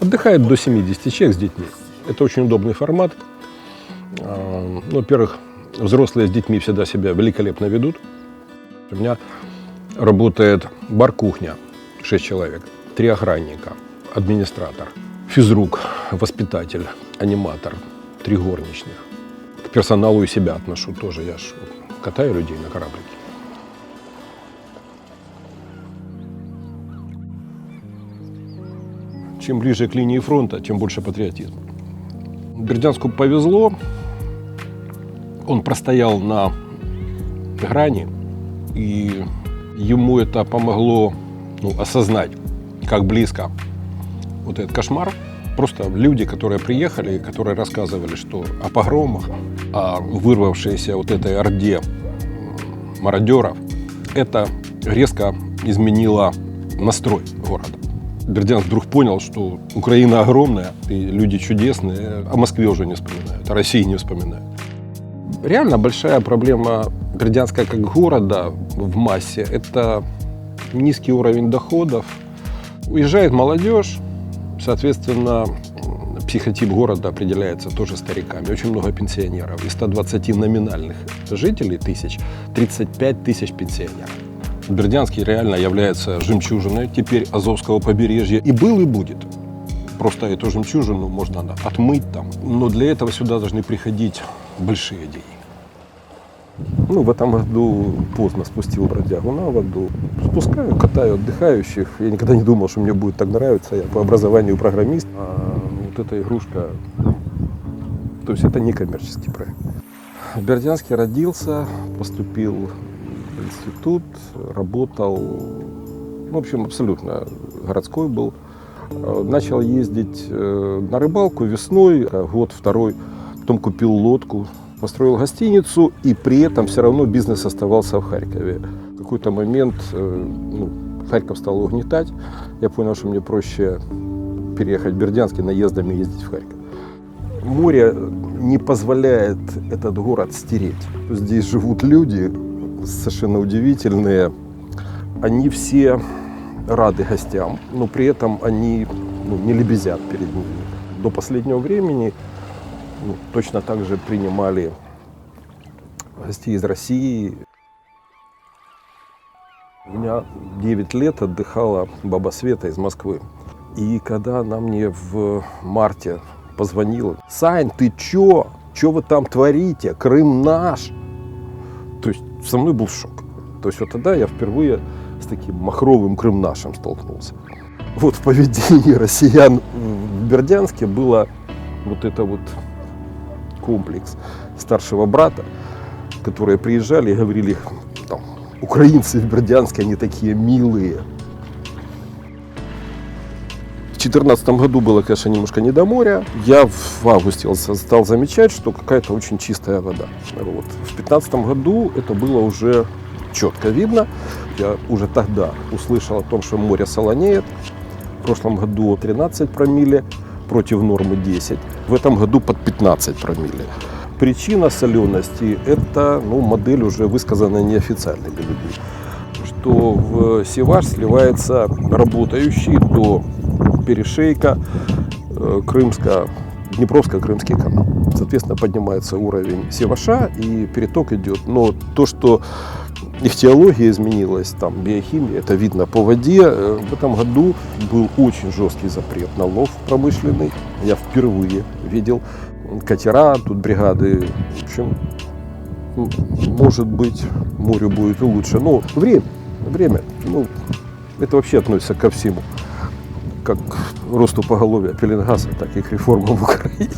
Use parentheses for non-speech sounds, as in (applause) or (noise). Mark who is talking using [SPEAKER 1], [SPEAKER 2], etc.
[SPEAKER 1] Отдыхает до 70 человек с детьми. Это очень удобный формат. А, ну, Во-первых, взрослые с детьми всегда себя великолепно ведут. У меня работает бар-кухня, 6 человек, три охранника, администратор, физрук, воспитатель, аниматор, три горничных. К персоналу и себя отношу тоже. Я ж катаю людей на кораблике. Чем ближе к линии фронта, тем больше патриотизма. Бердянску повезло. Он простоял на грани, и ему это помогло ну, осознать, как близко вот этот кошмар. Просто люди, которые приехали, которые рассказывали, что о погромах, о вырвавшейся вот этой орде мародеров, это резко изменило настрой города. Бердянск вдруг понял, что Украина огромная, и люди чудесные, о Москве уже не вспоминают, о России не вспоминают. Реально большая проблема Бердянска как города в массе – это низкий уровень доходов. Уезжает молодежь, соответственно, психотип города определяется тоже стариками. Очень много пенсионеров. Из 120 номинальных жителей тысяч, 35 тысяч пенсионеров. Бердянский реально является жемчужиной теперь Азовского побережья. И был, и будет. Просто эту жемчужину можно отмыть там. Но для этого сюда должны приходить большие деньги. Ну, в этом году поздно спустил бродягу на воду. Спускаю, катаю отдыхающих. Я никогда не думал, что мне будет так нравиться. Я по образованию программист. А вот эта игрушка, то есть это не коммерческий проект. В Бердянске родился, поступил институт, работал, ну, в общем, абсолютно городской был. Э, Начал ездить э, на рыбалку весной, э, год второй, потом купил лодку, построил гостиницу, и при этом все равно бизнес оставался в Харькове. В какой-то момент ну, Харьков стал угнетать, я понял, что мне проще переехать в Бердянск и наездами ездить в Харьков. Море не позволяет этот город стереть. Здесь живут люди совершенно удивительные. Они все рады гостям, но при этом они ну, не лебезят перед ними. До последнего времени ну, точно так же принимали гостей из России. У меня 9 лет отдыхала баба Света из Москвы. И когда она мне в марте позвонила, Сань, ты чё? Чё вы там творите? Крым наш. То есть со мной был шок. То есть вот тогда я впервые с таким махровым Крым нашим столкнулся. Вот в поведении (laughs) россиян в Бердянске было вот это вот комплекс старшего брата, которые приезжали и говорили, там, украинцы в Бердянске, они такие милые. В 2014 году было, конечно, немножко не до моря. Я в августе стал замечать, что какая-то очень чистая вода. Вот. В 2015 году это было уже четко видно. Я уже тогда услышал о том, что море солонеет. В прошлом году 13 промилле против нормы 10. В этом году под 15 промилле. Причина солености – это ну, модель уже высказанная неофициальными людьми. Что в Севаш сливается работающий до перешейка э, крымско Днепровско-Крымский канал. Соответственно, поднимается уровень Севаша и переток идет. Но то, что ихтиология изменилась, там биохимия, это видно по воде. Э, В этом году был очень жесткий запрет на лов промышленный. Я впервые видел катера, тут бригады. В общем, может быть, морю будет лучше. Но время, время, ну, это вообще относится ко всему. Как росту поголовья Пеленгаса, так и к реформам в Украине.